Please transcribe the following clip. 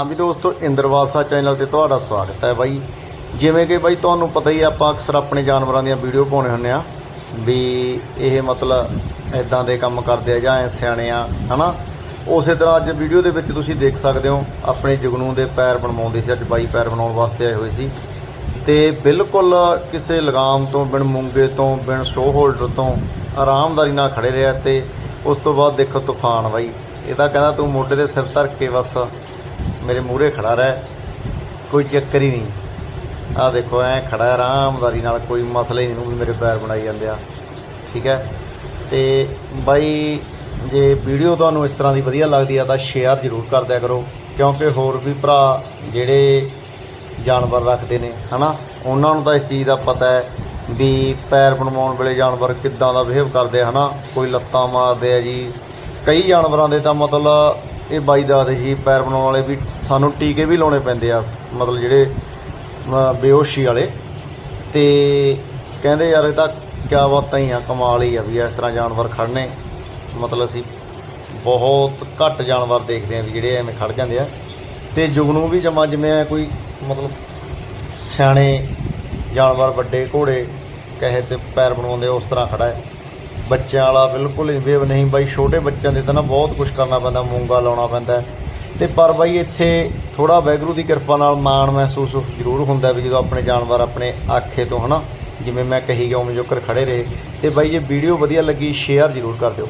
ਹਾਂ ਵੀ ਦੋਸਤੋ, ਇੰਦਰਵਾਸਾ ਚੈਨਲ ਤੇ ਤੁਹਾਡਾ ਸਵਾਗਤ ਹੈ ਬਾਈ। ਜਿਵੇਂ ਕਿ ਬਾਈ ਤੁਹਾਨੂੰ ਪਤਾ ਹੀ ਆਪਾਂ ਅਕਸਰ ਆਪਣੇ ਜਾਨਵਰਾਂ ਦੀਆਂ ਵੀਡੀਓ ਪਾਉਣੇ ਹੁੰਨੇ ਆ ਵੀ ਇਹ ਮਤਲਬ ਐਦਾਂ ਦੇ ਕੰਮ ਕਰਦੇ ਆ ਜਾਂ ਐ ਸਿਆਣੇ ਆ, ਹਨਾ? ਉਸੇ ਤਰ੍ਹਾਂ ਅੱਜ ਵੀਡੀਓ ਦੇ ਵਿੱਚ ਤੁਸੀਂ ਦੇਖ ਸਕਦੇ ਹੋ, ਆਪਣੇ ਜਗਨੂ ਦੇ ਪੈਰ ਬਣਵਾਉਂਦੇ ਸੀ, ਅੱਜ ਬਾਈ ਪੈਰ ਬਣਾਉਣ ਵਾਸਤੇ ਆਏ ਹੋਏ ਸੀ। ਤੇ ਬਿਲਕੁਲ ਕਿਸੇ ਲਗਾਮ ਤੋਂ, ਬਿਨ ਮੂੰਗੇ ਤੋਂ, ਬਿਨ ਸ਼ੋ ਹੋਲਡਰ ਤੋਂ ਆਰਾਮਦਾਰੀ ਨਾਲ ਖੜੇ ਰਿਹਾ ਤੇ ਉਸ ਤੋਂ ਬਾਅਦ ਦੇਖੋ ਤੂਫਾਨ ਬਾਈ। ਇਹ ਤਾਂ ਕਹਿੰਦਾ ਤੂੰ ਮੋਢੇ ਤੇ ਸਿਰ ਧਰ ਕੇ ਬਸ ਮੇਰੇ ਮੂਹਰੇ ਖੜਾ ਰਹਿ। ਕੋਈ ਚੱਕਰ ਹੀ ਨਹੀਂ। ਆਹ ਦੇਖੋ, ਐ ਖੜਾ ਆਰਾਮਦਾਰੀ ਨਾਲ ਕੋਈ ਮਸਲਾ ਹੀ ਨਹੀਂ ਵੀ ਮੇਰੇ ਪੈਰ ਬਣਾਈ ਜਾਂਦੇ ਆ। ਠੀਕ ਹੈ? ਤੇ ਬਾਈ, ਜੇ ਵੀਡੀਓ ਤੁਹਾਨੂੰ ਇਸ ਤਰ੍ਹਾਂ ਦੀ ਵਧੀਆ ਲੱਗਦੀ ਆ ਤਾਂ ਸ਼ੇਅਰ ਜ਼ਰੂਰ ਕਰ ਦਿਆ ਕਰੋ। ਕਿਉਂਕਿ ਹੋਰ ਵੀ ਭਰਾ ਜਿਹੜੇ ਜਾਨਵਰ ਰੱਖਦੇ ਨੇ, ਹਨਾ? ਉਹਨਾਂ ਨੂੰ ਤਾਂ ਇਸ ਚੀਜ਼ ਦਾ ਪਤਾ ਹੈ ਵੀ ਪੈਰ ਬਣਵਾਉਣ ਵੇਲੇ ਜਾਨਵਰ ਕਿੱਦਾਂ ਦਾ ਬਿਹੇਵ ਕਰਦੇ ਆ, ਹਨਾ? ਕੋਈ ਲੱਤਾਂ ਮਾਰਦੇ ਆ ਜੀ। ਕਈ ਜਾਨਵਰਾਂ ਦੇ ਤਾਂ ਮਤਲਬ ਇਹ ਬਾਈ ਦੱਸਦੇ ਸੀ ਪੈਰ ਬਣਾਉਣ ਵਾਲੇ ਵੀ ਸਾਨੂੰ ਟੀਕੇ ਵੀ ਲਾਉਣੇ ਪੈਂਦੇ ਆ, ਮਤਲਬ ਜਿਹੜੇ ਅਮ ਬੇਹੋਸ਼ੀ ਵਾਲੇ। ਤੇ ਕਹਿੰਦੇ ਯਾਰ ਇਹ ਤਾਂ ਕਿਆ ਬਾਤਾਂ ਹੀ ਆ, ਕਮਾਲ ਹੀ ਆ ਵੀ ਇਸ ਤਰ੍ਹਾਂ ਜਾਨਵਰ ਖੜਨੇ ਮਤਲਬ ਅਸੀਂ ਬਹੁਤ ਘੱਟ ਜਾਨਵਰ ਦੇਖਦੇ ਆ ਵੀ ਜਿਹੜੇ ਐਵੇਂ ਖੜ ਜਾਂਦੇ ਆ। ਤੇ ਜੁਗਨੂ ਵੀ ਜਮਾ ਜਿਵੇਂ ਕੋਈ, ਮਤਲਬ ਸਿਆਣੇ ਜਾਨਵਰ ਵੱਡੇ ਘੋੜੇ, ਕਹੇ ਤੇ ਪੈਰ ਬਣਾਉਂਦੇ ਉਸ ਤਰ੍ਹਾਂ ਖੜਾ ਹੈ। ਬੱਚਿਆਂ ਵਾਲਾ ਬਿਲਕੁਲ ਹੀ ਨਹੀਂ ਬਾਈ, ਛੋਟੇ ਬੱਚਿਆਂ ਦੇ ਤਾਂ ਨਾ ਬਹੁਤ ਕੁਝ ਕਰਨਾ ਪੈਂਦਾ, ਮੂੰਗਾ ਲਾਉਣਾ ਪੈਂਦਾ। ਹੈ। ਤੇ ਪਰ ਬਾਈ ਇੱਥੇ ਥੋੜਾ ਵੈਗਰੂ ਦੀ ਕਿਰਪਾ ਨਾਲ ਮਾਣ ਮਹਿਸੂਸ ਜ਼ਰੂਰ ਹੁੰਦਾ ਵੀ ਜਦੋਂ ਆਪਣੇ ਜਾਨਵਰ ਆਪਣੇ ਆਖੇ ਤੋਂ, ਹਨਾ? ਜਿਵੇਂ ਮੈਂ ਕਹੀ ਗਿਆ ਉਵੇਂ ਜੋਕਰ ਖੜੇ ਰਹੇ। ਤੇ ਬਾਈ ਜੇ ਵੀਡੀਓ ਵਧੀਆ ਲੱਗੀ ਸ਼ੇਅਰ ਜ਼ਰੂਰ ਕਰ ਦਿਓ।